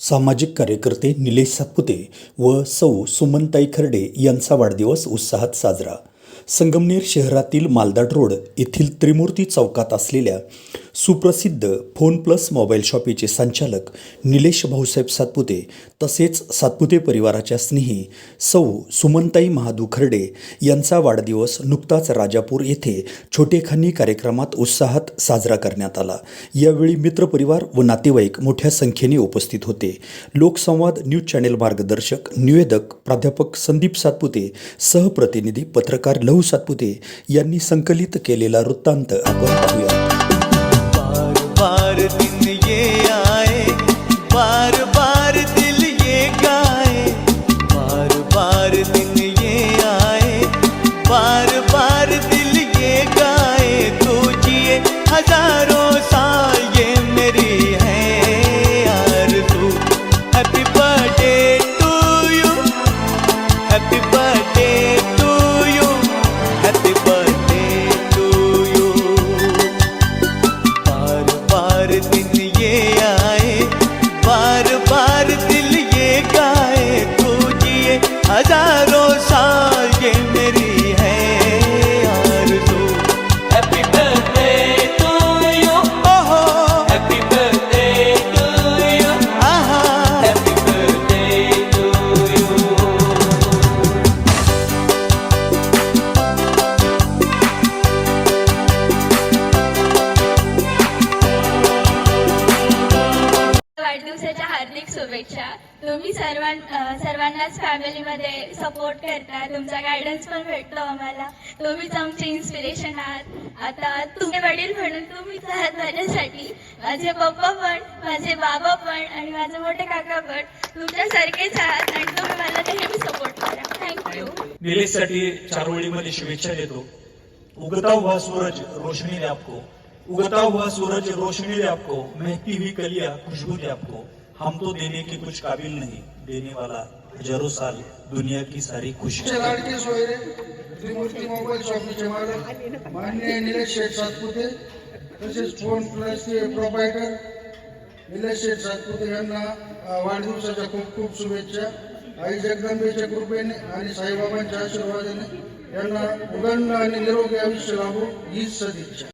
सामाजिक कार्यकर्ते निलेश सातपुते व सौ सुमनताई खर्डे यांचा वाढदिवस उत्साहात साजरा. संगमनेर शहरातील मालदाड रोड येथील त्रिमूर्ती चौकात असलेल्या सुप्रसिद्ध फोन प्लस मोबाईल शॉपीचे संचालक निलेश भाऊसाहेब सातपुते तसेच सातपुते परिवाराच्या स्नेही सौ सुमनताई महादू खर्डे यांचा वाढदिवस नुकताच राजापूर येथे छोटेखानी कार्यक्रमात उत्साहात साजरा करण्यात आला. यावेळी मित्रपरिवार व नातेवाईक मोठ्या संख्येने उपस्थित होते. लोकसंवाद न्यूज चॅनेल मार्गदर्शक निवेदक प्राध्यापक संदीप सातपुते सहप्रतिनिधी पत्रकार लहू सातपुते यांनी संकलित केलेला वृत्तांत आपण पाहूया बार बार दिल ये गाए बार बार दिन ये आए बार बार दिल ये गाए तो जिए हज़ारों साल ये मेरी है आरज़ू happy birthday to you happy birthday to you happy birthday to you बार बार दिन वाढदिवसाच्या हार्दिक शुभेच्छा. तुम्ही सर्वां सर्वांनाच फॅमिलीमध्ये सपोर्ट करता. तुमचा गायडन्स पण भेटतो आम्हाला. तुम्हीच आमचे इन्स्पिरेशन आहात. आता तुमचे वडील म्हणून तुम्हीच आहात माझ्यासाठी माझे पप्पा पण माझे बाबा पण आणि माझे मोठे काका पण तुमच्यासारखेच आहात आणि तुम्ही मला नेहमी सपोर्ट करा. थँक्यू निलेशसाठी चार शुभेच्छा देतो. उगता हुआ सूरज रोशनी ने आपको. उगता हुआ सूरज रोशनी दे आपको महकती हुई कलिया खुशबू दे आपको। हम तो देने के कुछ काबिल नहीं देने वाला हजारों साल दुनिया की सारी खुशी त्रिमूर्ती मोबाईल शॉपीचे मालक मान्य निलेश शेठ सातपुते तसेच फोन प्लसचे प्रोपायटर निलेश शेठ सातपुते यांना वाढदिवसाच्या खूप खूप शुभेच्छा। आई जगदंबेच्या कृपेने आणि साईबाबांच्या आशीर्वादाने यांना उगंड आणि निरोगी आयुष्य लाभो हीच सदिच्छा।